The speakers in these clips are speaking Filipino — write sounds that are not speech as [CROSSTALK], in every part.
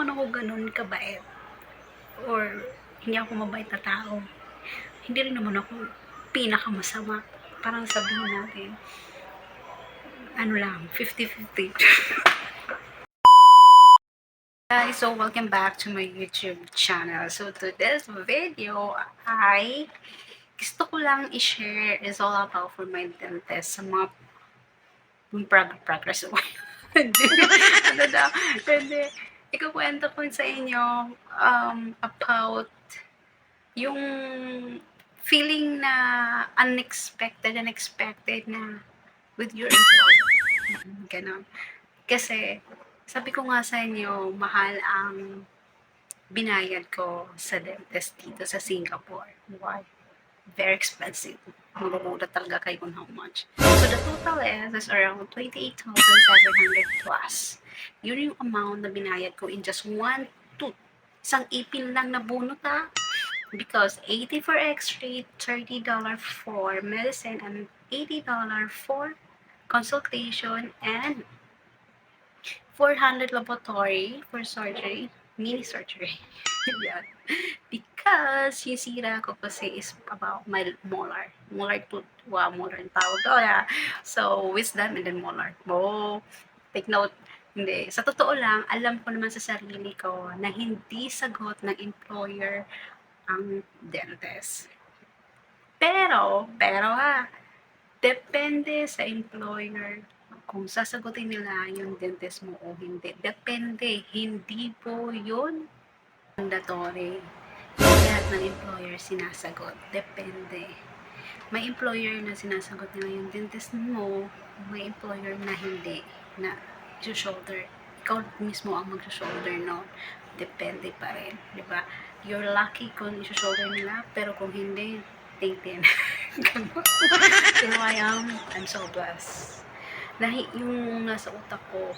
naman ako ganun kabait. Or hindi ako mabait na tao. Hindi rin naman ako pinakamasama. Parang sabihin natin, ano lang, 50-50. [LAUGHS] Guys, so welcome back to my YouTube channel. So to this video, I gusto ko lang i-share is all about for my dentist sa mga yung prog- progress. [LAUGHS] Hindi. ano? Hindi. Ikukwento ko sa inyo um, about yung feeling na unexpected, unexpected na with your employer. Ganon. Kasi, sabi ko nga sa inyo, mahal ang binayad ko sa dentist dito sa Singapore. Why? Very expensive. Magugulat talaga kayo kung how much. So, the total is, is around 28,700 plus. Yun yung amount na binayad ko in just one tooth. Isang ipin lang na bunot ha. Because 80 for x-ray, $30 for medicine, and $80 for consultation, and 400 laboratory for surgery, mini surgery. [LAUGHS] Yan. Because yung sira ko kasi is about my molar. Molar tooth. Wow, molar yung tawag doon ha. So, wisdom and then molar. Oh, take note. Hindi. Sa totoo lang, alam ko naman sa sarili ko na hindi sagot ng employer ang dentist. Pero, pero ha, depende sa employer kung sasagutin nila yung dentist mo o hindi. Depende. Hindi po yun mandatory. Lahat ng employer sinasagot. Depende. May employer na sinasagot nila yung dentist mo, may employer na hindi, na shoulder ikaw mismo ang mag-shoulder no depende pa rin di ba you're lucky kung i-shoulder nila pero kung hindi tingtin [LAUGHS] Ganun. so I am I'm so blessed dahil yung nasa utak ko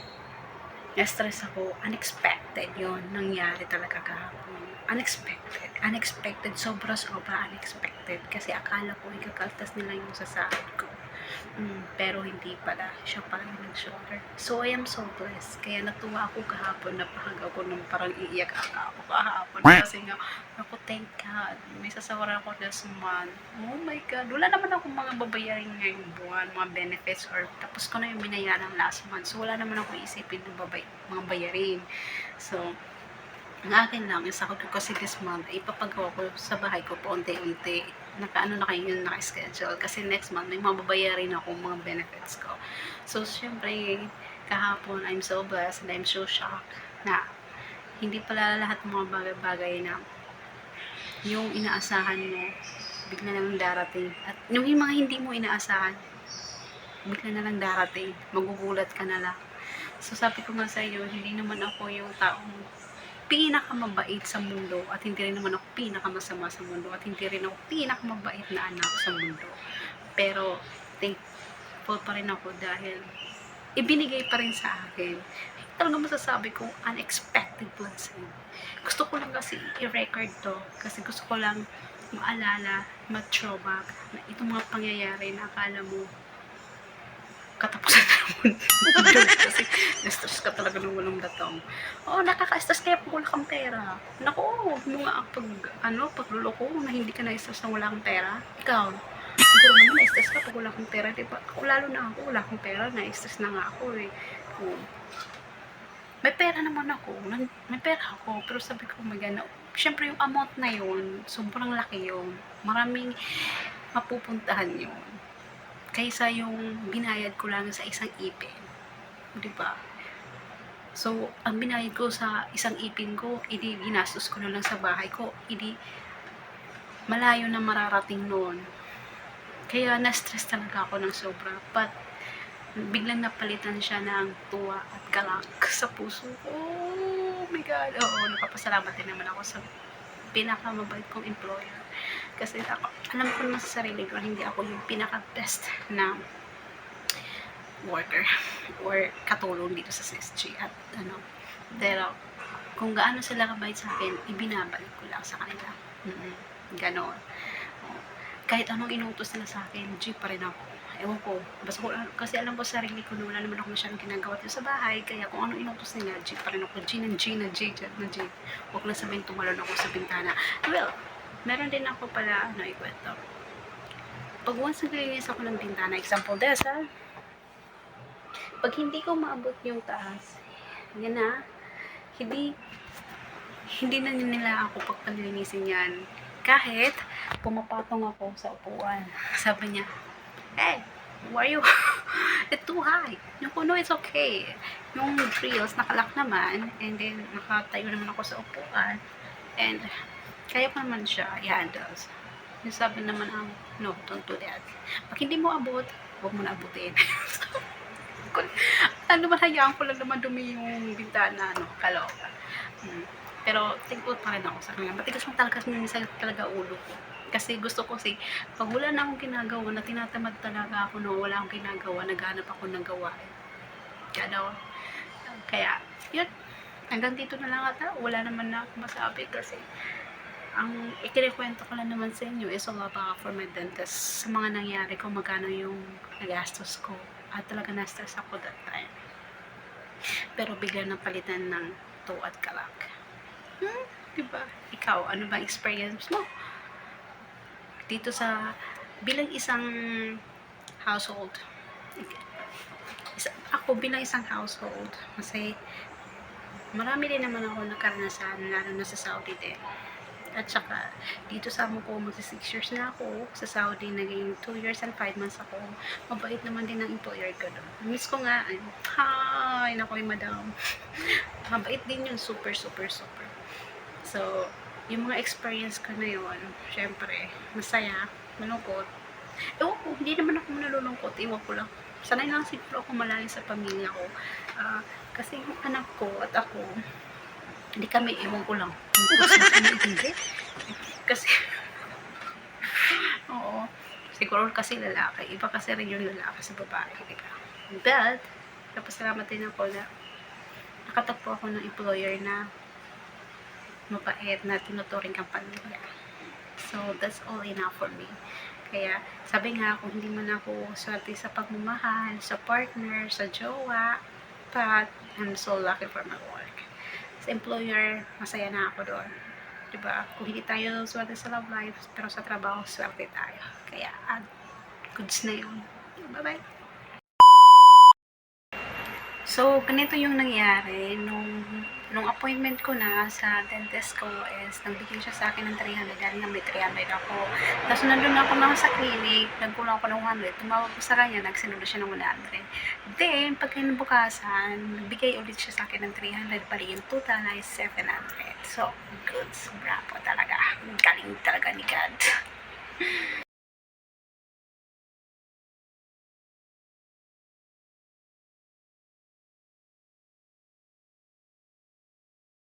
na-stress ako unexpected yon nangyari talaga kahapon unexpected unexpected sobra sobra unexpected kasi akala ko ikakaltas nila yung sasahod ko Mm, pero hindi pala. Siya pala yung nag-shoulder. So, I am so blessed. Kaya natuwa ako kahapon. Napahag ako nung parang iiyak ako kahapon. Kasi nga, ako, thank God. May sasawaran ako this month. Oh my God. Wala naman ako mga babayarin ngayong buwan, mga benefits or tapos ko na yung binayaran last month. So, wala naman ako isipin ng babay, mga bayarin. So, ang akin lang, is ako kasi this month, ipapagawa ko sa bahay ko po unti-unti. Naka-ano na kayo yun, naka-schedule. Kasi next month, may mababayarin ako mga benefits ko. So, syempre, kahapon, I'm so blessed and I'm so shocked na hindi pala lahat mga bagay-bagay na yung inaasahan mo, bigla na lang darating. At yung mga hindi mo inaasahan, bigla na lang darating. Magugulat ka na lang. So, sabi ko nga sa iyo, hindi naman ako yung taong pinakamabait sa mundo at hindi rin naman ako pinakamasama sa mundo at hindi rin ako pinakamabait na anak sa mundo. Pero thankful pa rin ako dahil ibinigay pa rin sa akin. Talaga masasabi ko, unexpected blessing. Gusto ko lang kasi i-record to kasi gusto ko lang maalala, mag-throwback na itong mga pangyayari na akala mo katapusan na naman. kasi na-stress ka talaga ng walang datong. Oo, oh, nakaka-stress kaya pag wala kang pera. Naku, huwag mo nga pag, ano, pagluloko na hindi ka na-stress na wala kang pera. Ikaw, siguro naman na-stress ka pag wala kang pera. Diba? Ako, lalo na ako, wala kang pera, na-stress na nga ako eh. Oo. May pera naman ako, may pera ako, pero sabi ko, my God, na, syempre yung amount na yun, sobrang laki yun. Maraming mapupuntahan yun kaysa yung binayad ko lang sa isang ipin. Di ba? So, ang binayad ko sa isang ipin ko, hindi ginastos ko na lang sa bahay ko, hindi malayo na mararating noon. Kaya na-stress talaga ako ng sobra. But, biglang napalitan siya ng tuwa at galak sa puso ko. Oh my God. Oo, napapasalamat din naman ako sa pinakamabait kong employer. Kasi ako, alam ko naman sa sarili ko, hindi ako yung pinaka-best na worker or katulong dito sa CSG at ano. Pero, kung gaano sila kabait sa akin, ibinabalik ko lang sa kanila. mm Ganon. Oh. Kahit anong inutos nila sa akin, G pa rin ako. Ewan ko. Basta ko, kasi alam ko sa sarili ko na wala naman ako masyadong ginagawa dito sa bahay. Kaya kung ano inutos nila, G pa rin ako. G ng G ng G ng G. Huwag lang sabihin tumalon ako sa bintana. Well, meron din ako pala, ano, ikwento. Pag once naglilinis ako ng bintana, example des, ha? Pag hindi ko maabot yung taas, yan na, hindi, hindi na nila ako pagpalinisin yan. Kahit, pumapatong ako sa upuan. Sabi niya, hey, why you, [LAUGHS] it's too high. Yung puno, it's okay. Yung drills, nakalak naman, and then, nakatayo naman ako sa upuan, and, kaya ko naman siya i-handles. Yung sabi naman, um, no, don't do that. Pag hindi mo abot, huwag mo na abutin. [LAUGHS] Ano man, hayaan ko lang naman dumi yung bintana, ano, kaloka. Hmm. Pero, thankful pa rin ako sa kanya. Matigas mo talaga, minsan talaga ulo ko. Kasi gusto ko si, pag wala na akong ginagawa, na tinatamad talaga ako, no, wala akong ginagawa, naghanap ako ng gawain. Daw, kaya, yun, hanggang dito na lang ata, wala naman na ako masabi kasi, ang ikinikwento ko lang naman sa inyo is all about for my dentist. Sa mga nangyari ko, magkano yung nagastos ko. At talaga na-stress ako that time. Pero bigla na palitan ng to at kalak. Hmm? Diba? Ikaw, ano ba experience mo? Dito sa, bilang isang household, isa, ako bilang isang household, kasi marami din naman ako nakaranasan, lalo na sa Saudi din. At saka, dito sa mo ko, magsa 6 years na ako. Sa Saudi, naging 2 years and 5 months ako. Mabait naman din ang employer ko doon. Miss ko nga, ay, hi, naku, madam. [LAUGHS] Mabait din yun, super, super, super. So, yung mga experience ko na yun, syempre, masaya, malungkot. Ewan ko, hindi naman ako nalulungkot, iwan ko lang. Sanay lang siguro ako malayo sa pamilya ko. Ah, kasi yung anak ko at ako, hindi kami, ewan ko lang. Hindi. [LAUGHS] Kasi, [LAUGHS] oo. Siguro kasi lalaki. Iba kasi rin yung lalaki sa babae. Diba? But, napasalamat din ako na nakatagpo ako ng employer na mabait na tinuturing kang pamilya. So, that's all enough for me. Kaya, sabi nga, kung hindi man ako swerte sa pagmamahal, sa partner, sa jowa, but I'm so lucky for my work. Sa employer, masaya na ako doon. Diba? Kung hindi tayo swerte sa love life, pero sa trabaho, swerte tayo. Kaya, ah, goods na yun. Bye-bye. So, ganito yung nangyari nung appointment ko na sa dentist ko is nagbigay siya sa akin ng 300 dahil nga may 300 ako. Tapos nandun ako na sa clinic, nagkulang ako ng 100, tumawag ko sa kanya, nagsinulo siya ng 100. Then, pag kinabukasan, nagbigay ulit siya sa akin ng 300, bali yung total ay 700. So, goods, bravo talaga. Galing talaga ni God. [LAUGHS]